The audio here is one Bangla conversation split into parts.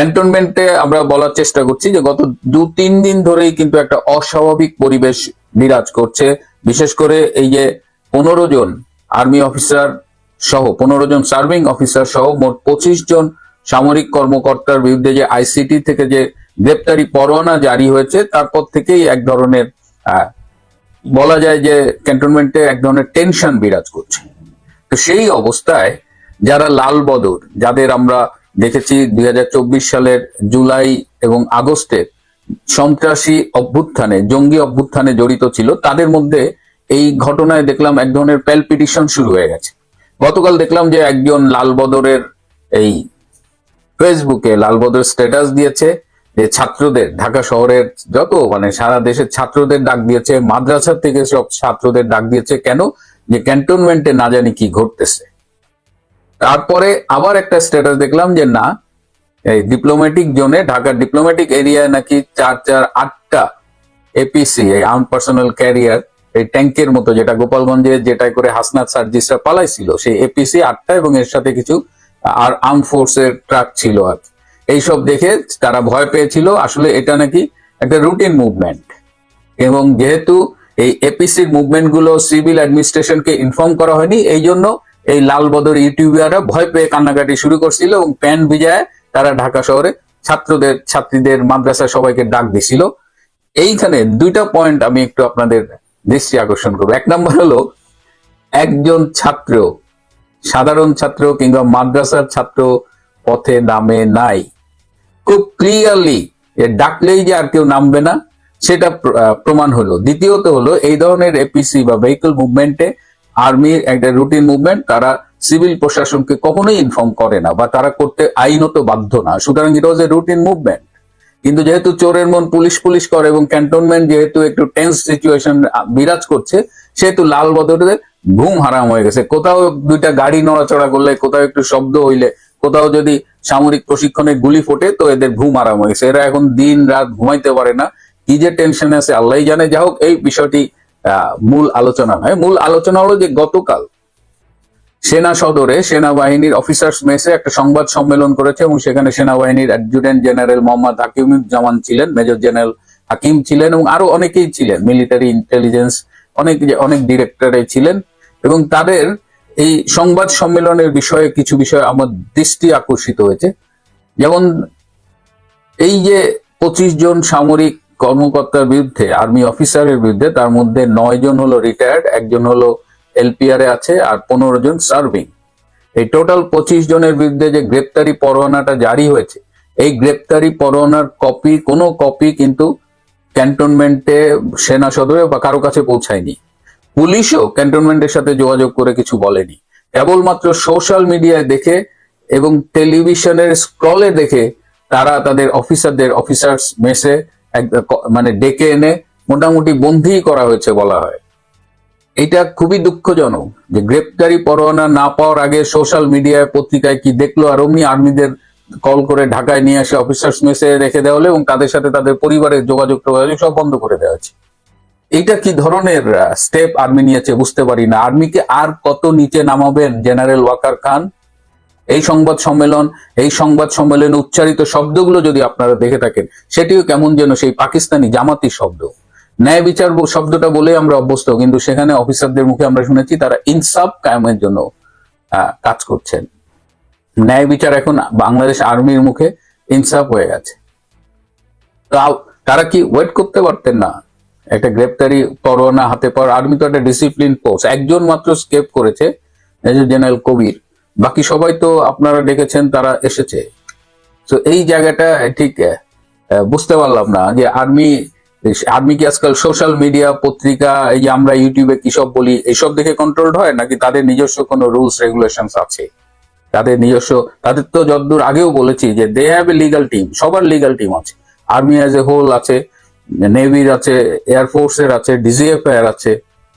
ক্যান্টনমেন্টে আমরা বলার চেষ্টা করছি যে গত দু, তিন দিন ধরেই কিন্তু একটা অস্বাভাবিক পরিবেশ বিরাজ করছে। বিশেষ করে এই যে পনেরো জন আর্মি অফিসার সহ, পনেরো জন সার্ভিং অফিসার সহ মোট পঁচিশ জন সামরিক কর্মকর্তার বিরুদ্ধে যে আইসিটি থেকে যে গ্রেপ্তারি পরোয়ানা জারি হয়েছে, তারপর থেকেই এক ধরনের বলা যায় যে ক্যান্টনমেন্টে এক ধরনের টেনশন বিরাজ করছে। তো সেই অবস্থায় যারা লাল বদর, যাদের আমরা দেখেছি দুই হাজার চব্বিশ সালের জুলাই এবং আগস্টে সন্ত্রাসী অভ্যুত্থানে, জঙ্গি অভ্যুত্থানে জড়িত ছিল। তাদের মধ্যে এই ঘটনায় দেখলাম এক ধরনের প্যালপিটিশন শুরু হয়ে গেছে। গতকাল দেখলাম যে একজন লালবদরের এই ফেসবুকে লাল বদর স্ট্যাটাস দিয়েছে যে ছাত্রদের, ঢাকা শহরের যত মানে সারা দেশের ছাত্রদের ডাক দিয়েছে মাদ্রাসা থেকে সব ছাত্রদের ডাক দিয়েছে কেন? যে ক্যান্টনমেন্টে না জানি কি ঘটতেছে। তারপরে আবার একটা স্ট্যাটাস দেখলাম যে না, এই ডিপ্লোম্যাটিক জোনে ঢাকার ডিপ্লোম্যাটিক এরিয়ায় নাকি চার চার, আটটা এপিসি এই আর্ম পার্সোনাল ক্যারিয়ার এই ট্যাঙ্কের মতো যেটা গোপালগঞ্জে যেটাই করে হাসনাত সার্জিসরা পালাইছিল, সেই এপিসি আটটা এবং এর সাথে কিছু, আর আর্ম ফোর্সের ট্রাক ছিল আর। এইসব দেখে তারা ভয় পেয়েছিল, আসলে এটা নাকি একটা রুটিন মুভমেন্ট এবং যেহেতু এই এপিসির মুভমেন্টগুলো সিভিল অ্যাডমিনিস্ট্রেশনকে ইনফর্ম করা হয়নি, এই জন্য এই লাল বদর ইউটিউবাররা ভয় পেয়ে কান্নাকাটি শুরু করছিল এবং প্যান ভিজায় তারা ঢাকা শহরে ছাত্রদের, ছাত্রীদের মাদ্রাসা সবাইকে ডাক দিছিল। এইখানে দুইটা পয়েন্ট আমি একটু আপনাদের দৃষ্টি আকর্ষণ করব। এক নম্বর হলো, একজন ছাত্র, সাধারণ ছাত্র কিংবা মাদ্রাসার ছাত্র পথে নামে নাই। খুব ক্লিয়ারলি ডাকলেই যে আর কেউ নামবে না, সেটা প্রমাণ হলো। দ্বিতীয়ত হলো, এই ধরনের এপিসি বা ভেহিকল মুভমেন্টে আর্মির একটা রুটিন মুভমেন্ট, তারা সিভিল প্রশাসনকে কখনোই ইনফর্ম করে না বা তারা করতে আইনত বাধ্য না। সুতরাং ইট ওয়াজ এ রুটিন মুভমেন্ট কিন্তু যেহেতু চোরের মন পুলিশ পুলিশ করে এবং ক্যান্টনমেন্ট যেহেতু একটু টেন্স সিচুয়েশন বিরাজ করছে, সেহেতু লাল বদরে ঘুম হারাম হয়ে গেছে। কোথাও দুইটা গাড়ি নড়াচড়া করলে, কোথাও একটু শব্দ হইলে, কোথাও যদি সামরিক প্রশিক্ষণে গুলি ফোটে, তো এদের ঘুম আরাম হয়ে গেছে। এরা এখন দিন রাত ঘুমাইতে পারে না। কি যে টেনশনে আছে আল্লাহ জানে। যা হোক, এই বিষয়টি মূল আলোচনা নয়। মূল আলোচনা হলো যে গতকাল সেনা সদরে সেনাবাহিনীর অফিসার্স মেসে একটা সংবাদ সম্মেলন করেছে এবং সেখানে সেনাবাহিনীর অ্যাডজুটেন্ট জেনারেল মোহাম্মদ হাকিমুজ্জামান ছিলেন মেজর জেনারেল হাকিম ছিলেন এবং আরও অনেকেই ছিলেন মিলিটারি ইন্টেলিজেন্স অনেক অনেক ডিরেক্টরে ছিলেন এবং তাদের এই সংবাদ সম্মেলনের বিষয়ে কিছু বিষয় আমার দৃষ্টি আকর্ষিত হয়েছে। যেমন এই যে পঁচিশ জন সামরিক কর্মকর্তার বিরুদ্ধে, আর্মি অফিসারের বিরুদ্ধে, তার মধ্যে নয় জন হলো রিটায়ার্ড একজন হলো এলপিআর আছে আর পনেরো জন সার্ভিং এই টোটাল পঁচিশ জনের বিরুদ্ধে যে গ্রেপ্তারি পরোয়ানাটা জারি হয়েছে, এই গ্রেপ্তারি পরোয়ানার কপি কোনো কপি কিন্তু ক্যান্টনমেন্টে সেনা সদরে বা কারও কাছে পৌঁছায়নি। পুলিশও ক্যান্টনমেন্টের সাথে যোগাযোগ করে কিছু বলেনি। কেবলমাত্র সোশ্যাল মিডিয়ায় দেখে এবং টেলিভিশনের স্ক্রলে দেখে তারা তাদের অফিসারদের অফিসার্স মেসে মানে ডেকে এনে মোটামুটি বন্দী করা হয়েছে বলা হয়। এটা খুবই দুঃখজনক যে গ্রেপ্তারি পরোয়ানা না পাওয়ার আগে সোশ্যাল মিডিয়ায় পত্রিকায় কি দেখল আর অমনি আর্মিদের কল করে ঢাকায় নিয়ে আসে অফিসার্স মেসে রেখে দেওয়া হলো এবং তাদের সাথে তাদের পরিবারের যোগাযোগ টোগাযোগ সব বন্ধ করে দেওয়া হয়েছে। এইটা কি ধরনের স্টেপ আর্মি নিয়েছে বুঝতে পারি না। আর্মিকে আর কত নিচে নামাবেন জেনারেল ওয়াকার খান? এই সংবাদ সম্মেলন, এই সংবাদ সম্মেলনে উচ্চারিত শব্দগুলো যদি আপনারা দেখে থাকেন, সেটিও কেমন যেন সেই পাকিস্তানি জামাতি শব্দ। ন্যায় বিচার শব্দটা বলে আমরা অভ্যস্ত, কিন্তু সেখানে অফিসারদের মুখে আমরা শুনেছি তারা ইনসাফ কায়েমের জন্য কাজ করছেন। ন্যায় বিচার এখন বাংলাদেশ আর্মির মুখে ইনসাফ হয়ে গেছে। তারা কি ওয়েট করতে পারতেন না? একটা গ্রেপ্তারি পরোয়ানা হাতে পাওয়ার, আর্মি তো একটা ডিসিপ্লিন পোস্ট একজন মাত্র স্কেপ করেছে মেজর জেনারেল কবির। বাকি সবাই তো আপনারা ডেকেছেন, তারা এসেছে। তো এই জায়গাটা ঠিক বুঝতে পারলাম না যে আর্মি আর্মি কি আজকাল সোশ্যাল মিডিয়া, পত্রিকা, এই যে আমরা ইউটিউবে কি সব বলি এইসব দেখে কন্ট্রোলড হয় নাকি তাদের নিজস্ব কোনো রুলস রেগুলেশনস আছে? তাদের নিজস্ব, তাদের তো যতদূর আগেও বলেছি যে they have a legal team সবার লিগাল টিম আছে। আর্মি অ্যাজ এ হোল আছে, নেভির আছে এয়ারফোর্স এর আছে ডিজিএফ এর আছে।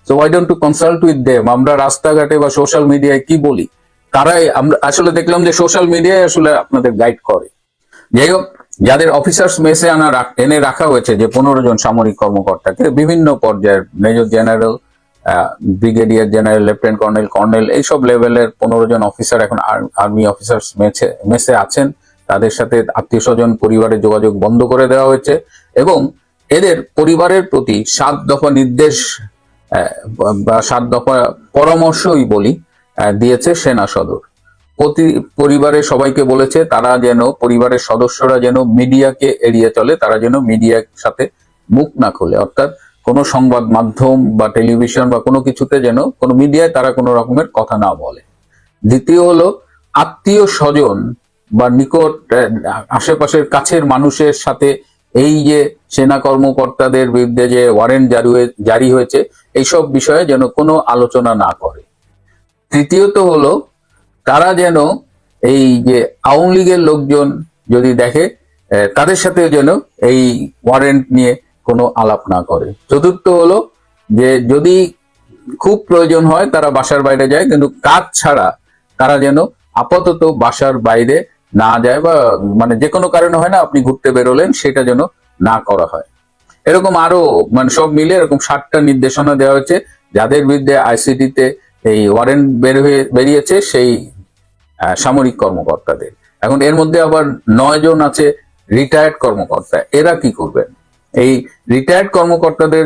So why don't to consult with them আমরা রাস্তাঘাটে বা সোশ্যাল মিডিয়ায় কি বলি? তারাই আমরা আসলে দেখলাম যে সোশ্যাল মিডিয়ায় আসলে আপনাদের গাইড করে। যাই হোক, যাদের অফিসার্স মেসে আনা এনে রাখা হয়েছে যে পনেরো জন সামরিক কর্মকর্তাকে বিভিন্ন পর্যায়ের major general brigadier general lieutenant colonel colonel এইসব লেভেলের পনেরো জন অফিসার এখন আর্মি অফিসার্স মেসে মেসে আছেন। তাদের সাথে আত্মীয় স্বজন পরিবারের যোগাযোগ বন্ধ করে দেওয়া হয়েছে এবং এদের পরিবারের প্রতি সাত দফা নির্দেশ বা সাত দফা পরামর্শই বলি দিয়েছে সেনা সদর। প্রতি পরিবারের সবাইকে বলেছে, তারা যেন পরিবারের সদস্যরা যেন মিডিয়াকে এড়িয়ে চলে, তারা যেন মিডিয়ার সাথে মুখ না খোলে। অর্থাৎ কোনো সংবাদ মাধ্যম বা টেলিভিশন বা কোনো কিছুতে যেন কোনো মিডিয়ায় তারা কোনো রকমের কথা না বলে। দ্বিতীয় হলো, আত্মীয় স্বজন বা নিকট আশেপাশের কাছের মানুষের সাথে এই যে সেনা কর্মকর্তাদের বিরুদ্ধে যে ওয়ারেন্ট জারি হয়ে- হয়েছে, এইসব বিষয়ে যেন কোনো আলোচনা না করে। তৃতীয়ত হলো, তারা যেন এই যে আওয়ামী লীগের লোকজন যদি দেখে তাদের সাথে যেন এই ওয়ারেন্ট নিয়ে কোনো আলাপ না করে। চতুর্থ হলো যে যদি খুব প্রয়োজন হয়, তারা বাসার বাইরে যায়, কিন্তু কাজ ছাড়া তারা যেন আপাতত বাসার বাইরে না যায় বা মানে যে কোনো কারণে হয় না, আপনি ঘুরতে বেরোলেন, সেটা যেন না করা হয়। এরকম আরও মানে সব মিলে এরকম ষাটটা নির্দেশনা দেওয়া হয়েছে, যাদের বিরুদ্ধে আইসিটিতে এই ওয়ারেন্ট বের হয়ে বেরিয়েছে সেই সামরিক কর্মকর্তাদের। এখন এর মধ্যে আবার নয় জন আছে রিটায়ার্ড কর্মকর্তা। এরা কি করবেন? এই রিটায়ার্ড কর্মকর্তাদের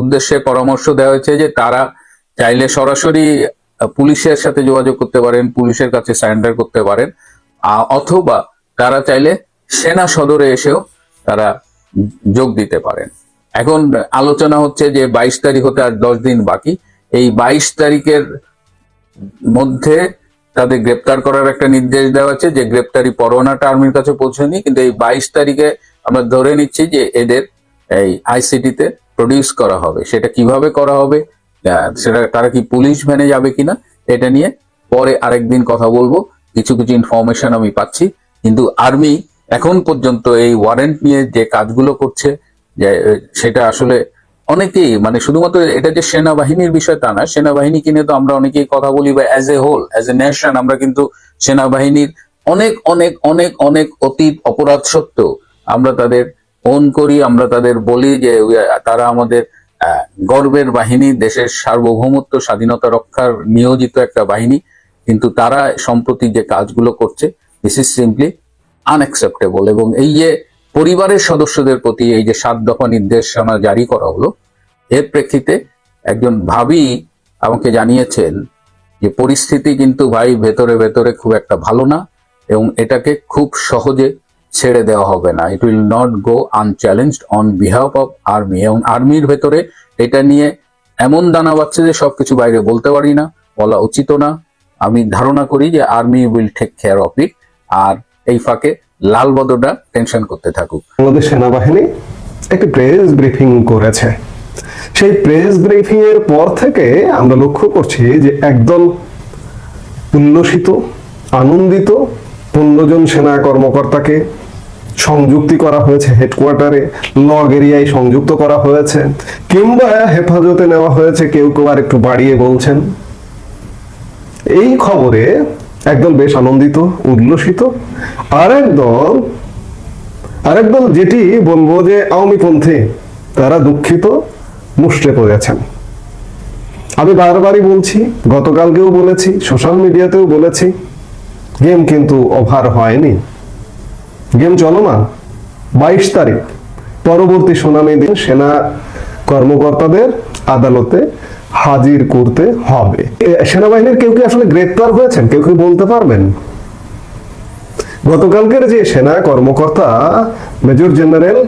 উদ্দেশ্যে পরামর্শ দেওয়া হয়েছে যে তারা চাইলে সরাসরি পুলিশের সাথে যোগাযোগ করতে পারেন, পুলিশের কাছে সারেন্ডার করতে পারেন অথবা তারা চাইলে সেনা সদরে এসেও তারা যোগ দিতে পারেন। এখন আলোচনা হচ্ছে যে বাইশ তারিখ হতে আর দশ দিন বাকি। এই বাইশ তারিখের মধ্যে তাদের গ্রেপ্তার করার একটা নির্দেশ দেওয়া আছে যে গ্রেপ্তারি পরোয়ানাটা আর্মির কাছে পৌঁছয়নি, কিন্তু এই বাইশ তারিখে আমরা ধরে নিচ্ছি যে এদের এই আইসিটিতে প্রডিউস করা হবে। সেটা কীভাবে করা হবে? সেটা তারা কি পুলিশ ভ্যানে যাবে কিনা, এটা নিয়ে পরে আরেকদিন কথা বলব। কিছু কিছু ইনফরমেশন আমি পাচ্ছি, কিন্তু আর্মি এখন পর্যন্ত এই ওয়ারেন্ট নিয়ে যে কাজগুলো করছে, যে সেটা আসলে অনেকেই মানে শুধুমাত্র এটা যে সেনাবাহিনীর বিষয় তা না, সেনাবাহিনীকে নিয়ে তো আমরা অনেকেই কথা বলি বা as a whole as a nation আমরা কিন্তু সেনাবাহিনীর অনেক অনেক অনেক অনেক অতীত অপরাধ সত্ত্বেও আমরা তাদের ওন করি, আমরা তাদের বলি যে, তারা আমাদের গর্বের বাহিনী, দেশের সার্বভৌমত্ব, স্বাধীনতা রক্ষার নিয়োজিত একটা বাহিনী। কিন্তু তারা সম্প্রতি যে কাজগুলো করছে দিস ইজ সিম্পলি আনএক্সেপ্টেবল এবং এই যে পরিবারের সদস্যদের প্রতি এই যে সাত দফা নির্দেশনা জারি করা হলো, এর প্রেক্ষিতে একজন ভাবি আমাকে জানিয়েছেন যে পরিস্থিতি কিন্তু ভাই ভেতরে ভেতরে খুব একটা ভালো না এবং এটাকে খুব সহজে ছেড়ে দেওয়া হবে না। It will not go unchallenged on behalf of army এবং আর্মির ভেতরে এটা নিয়ে এমন দানা বাচ্ছে যে সবকিছু বাইরে বলতে পারি না, বলা উচিত না। আমি ধারণা করি যে army will take care of it আর এই ফাঁকে লাল বদরটা টেনশন করতে থাকুক। বাংলাদেশ সেনাবাহিনী একটি প্রেস ব্রিফিং করেছে। সেই প্রেস ব্রিফিং এর পর থেকে আমরা লক্ষ্য করছি যে একদল উল্লসিত, আনন্দিত পনেরো সেনা কর্মকর্তাকে সংযুক্তি করা হয়েছে। হেডকোয়ার্টারে লগ এরিয়ায় সংযুক্ত করা হয়েছে। কিংবা হেফাজতে নেওয়া হয়েছে, কেউ কেউ আর একটু বাড়িয়ে বলছেন। এই খবরে একদল বেশ আনন্দিত, উল্লসিত আর একদল আরেকদল যেটি বলব যে আওয়ামী পন্থী তারা দুঃখিত মুষ্টে পড়েছেন। আমি বারবারই বলছি, গতকালকেও বলেছি সোশ্যাল মিডিয়াতেও বলেছি, গেম কিন্তু ওভার হয়নি। গেম চলমান। বাইশ তারিখ, পরবর্তী শুনানি দিন সেনা কর্মকর্তাদের আদালতে হাজির করতে হবে। সেনাবাহিনীর কেউ কি আসলে গ্রেপ্তার হয়েছেন? কেউ কি বলতে পারবেন? গতকালকের যে সেনা কর্মকর্তা মেজর জেনারেল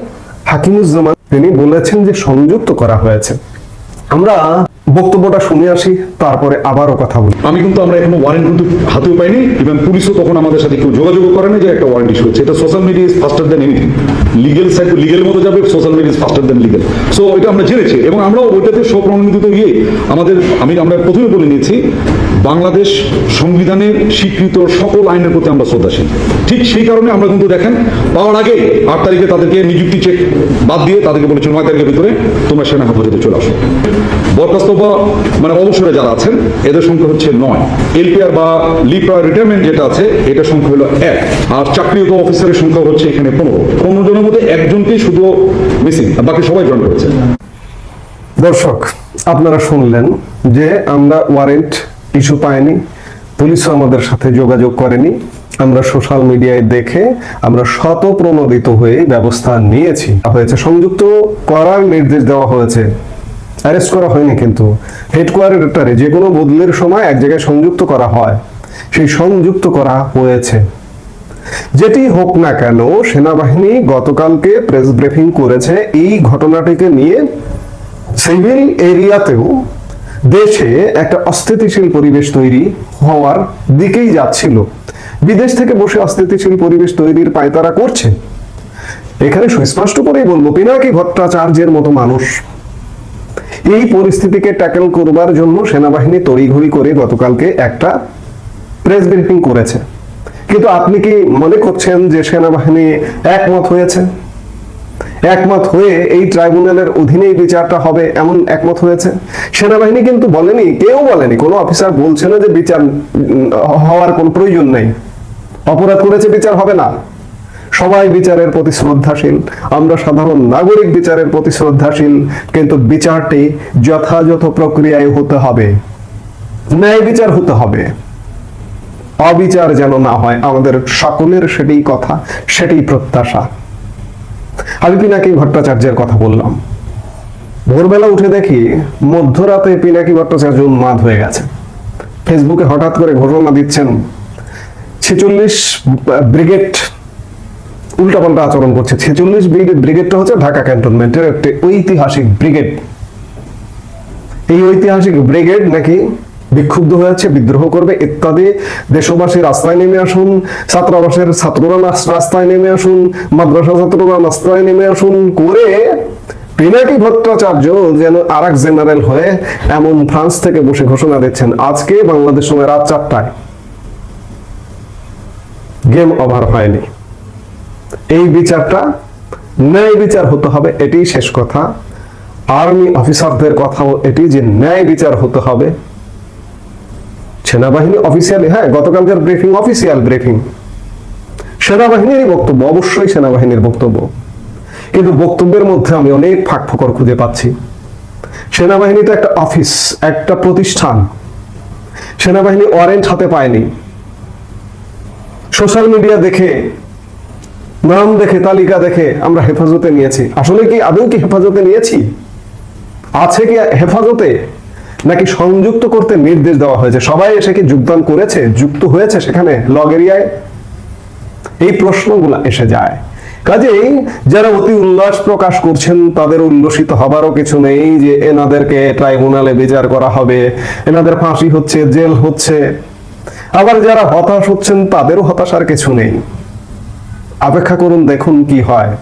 হাকিমুজ্জামান, তিনি বলেছেন যে সংযুক্ত করা হয়েছে। আমরা বক্তব্যটা শুনে আসি, তারপরে আবারও কথা বলি। আমি কিন্তু আমরা এখনও ওয়ারেন্ট কিন্তু হাতেও পাইনি ইভেন পুলিশও তখন আমাদের সাথে কেউ যোগাযোগ করে যে একটা ওয়ারেন্ট ইস্যু হচ্ছে। এটা social media is faster than anything legal side legal মতো যাবে social media is faster than legal so এটা আমরা জেনেছি এবং আমরাও ওইটাতে স্বপ্রণোদিত ইয়ে আমাদের আমি, আমরা প্রথমে বলে নিয়েছি, বাংলাদেশ সংবিধানের স্বীকৃত সকল আইনের প্রতি আমরা শ্রদ্ধাশীল। ঠিক সেই কারণে আমরা কিন্তু দেখেন, পাওয়ার আগে আট তারিখে তাদেরকে নিযুক্তি চেক বাদ দিয়ে তাদেরকে বলেছে নয় তারিখের ভিতরে তোমরা সেনা হেফাজতে চলে আসো। বরখাস্ত বা মানে অবসরে যারা আছেন, এদের সংখ্যা হচ্ছে নয়। এলপিআর বা লিভ রিটায়ারমেন্ট যেটা আছে এটার সংখ্যা হলো এক। আর চাকরিরত অফিসারের সংখ্যা হচ্ছে এখানে পনেরো। পনেরো জনের মধ্যে একজনকেই শুধু মিসিং বাকি সবাই জয়েন করেছে। দর্শক, আপনারা শুনলেন যে আমরা ওয়ারেন্ট ইস্যু পাইনি, পুলিশও আমাদের সাথে যোগাযোগ করেনি। আমরা সোশ্যাল মিডিয়ায় দেখে আমরা শত প্রণোদিত হয়ে ব্যবস্থা নিয়েছি। হয়েছে, সংযুক্ত করার নির্দেশ দেওয়া হয়েছে। অ্যারেস্ট করা হয়নি কিন্তু। হেডকোয়ার্টারে যে কোনো বদলের সময় এক জায়গায় সংযুক্ত করা হয়। সেই সংযুক্ত করা হয়েছে। যেটি হোক না কেন, সেনাবাহিনী গতকালকে প্রেস ব্রিফিং করেছে এই ঘটনাটিকে নিয়ে। সিভিল এরিয়াতেও দেশে একটা অস্থিতিশীল পরিবেশ তৈরি হওয়ার দিকেই যাচ্ছিল। বিদেশ থেকে বসে অস্থিতিশীল পরিবেশ তৈরির পায়তারা করছে। এখানে সুস্পষ্ট করেই বলব, পিনাকি ভট্টাচার্যের মতো মানুষ। এই পরিস্থিতিকে ট্যাকেল করবার জন্য সেনাবাহিনী তড়িঘড়ি করে গতকালকে একটা প্রেস ব্রিফিং করেছে। কিন্তু আপনি কি মনে করছেন যে সেনাবাহিনী একমত হয়েছে? একমত হয়ে এই ট্রাইব্যুনালের অধীনেই বিচারটা হবে এমন একমত হয়েছে? সেনাবাহিনী কিন্তু বলেনি, কেউ বলেনি, কোনো অফিসার বলছে না যে বিচার হওয়ার কোনো প্রয়োজন নেই। অপরাধ করেছে, বিচার হবে না। সবাই বিচারের প্রতি শ্রদ্ধাশীল। আমরা সাধারণ নাগরিক বিচারের প্রতি শ্রদ্ধাশীল, কিন্তু বিচারটি যথাযথ প্রক্রিয়ায় হতে হবে। ন্যায় বিচার হতে হবে। অবিচার যেন না হয়, আমাদের সকলের সেটাই কথা, সেটাই প্রত্যাশা। আমি পিনাকি ভট্টাচার্যের কথা বললাম। ভোরবেলা উঠে দেখি মধ্যরাতে পিনাকি ভট্টাচার্য উন্মাদ হয়ে গেছে। ফেসবুকে হঠাৎ করে ঘোষণা দিচ্ছেন, ছেচল্লিশ ব্রিগেড উল্টাপাল্টা আচরণ করছে। ছেচল্লিশ ব্রিগেড ব্রিগেডটা হচ্ছে ঢাকা ক্যান্টনমেন্টের একটি ঐতিহাসিক ব্রিগেড। এই ঐতিহাসিক ব্রিগেড নাকি বিক্ষুব্ধ হয়েছে বিদ্রোহ করবে ইত্যাদি। দেশবাসী রাস্তায় নেমে আসুন, ছাত্রাবাসের ছাত্ররা রাস্তায় নেমে আসুন, মাদ্রাসা ছাত্ররা রাস্তায় নেমে আসুন করে পিনাকি ভট্টাচার্য যেন আর জেনারেল হয়ে এমন ফ্রান্স থেকে বসে ঘোষণা দিচ্ছেন। আজকে বাংলাদেশ সময় রাত চারটায়। গেম ওভার হয়নি। এই বিচারটা ন্যায় বিচার হতে হবে, এটি শেষ কথা। আর্মি অফিসারদের কথাও এটি যে ন্যায় বিচার হতে হবে। সেনাবাহিনী অফিসিয়ালি হ্যাঁ গতকালকার ব্রিফিং অফিসিয়াল ব্রিফিং সেনাবাহিনীরই বক্তব্য, অবশ্যই সেনাবাহিনীর বক্তব্য। কিন্তু বক্তব্যের মধ্যে আমি অনেক ফাঁক ফোকর খুঁজে পাচ্ছি। সেনাবাহিনী তো একটা অফিস একটা প্রতিষ্ঠান। সেনাবাহিনী ওয়ারেন্ট হাতে পায়নি। সোশ্যাল মিডিয়া দেখে নাম দেখে, তালিকা দেখে আমরা হেফাজতে নিয়েছি। আসলে কি আদৌ কি হেফাজতে নিয়েছি? আছে কি হেফাজতে? নাকি সংযুক্ত করতে নির্দেশ দেওয়া হয়েছে? সবাই এসে কি যোগদান করেছে? যুক্ত হয়েছে সেখানে লগ এরিয়ায়? এই প্রশ্নগুলো এসে যায়। কাজেই যারা অতি উল্লাস প্রকাশ করছেন, তাদের উল্লসিত হবারও কিছু নেই যে এনাদেরকে ট্রাইব্যুনালে বিচার করা হবে। এনাদের ফাঁসি হচ্ছে, জেল হচ্ছে। আবার যারা হতাশ হচ্ছেন, তাদেরও হতাশার কিছু নেই। অপেক্ষা করুন দেখুন কি হয়।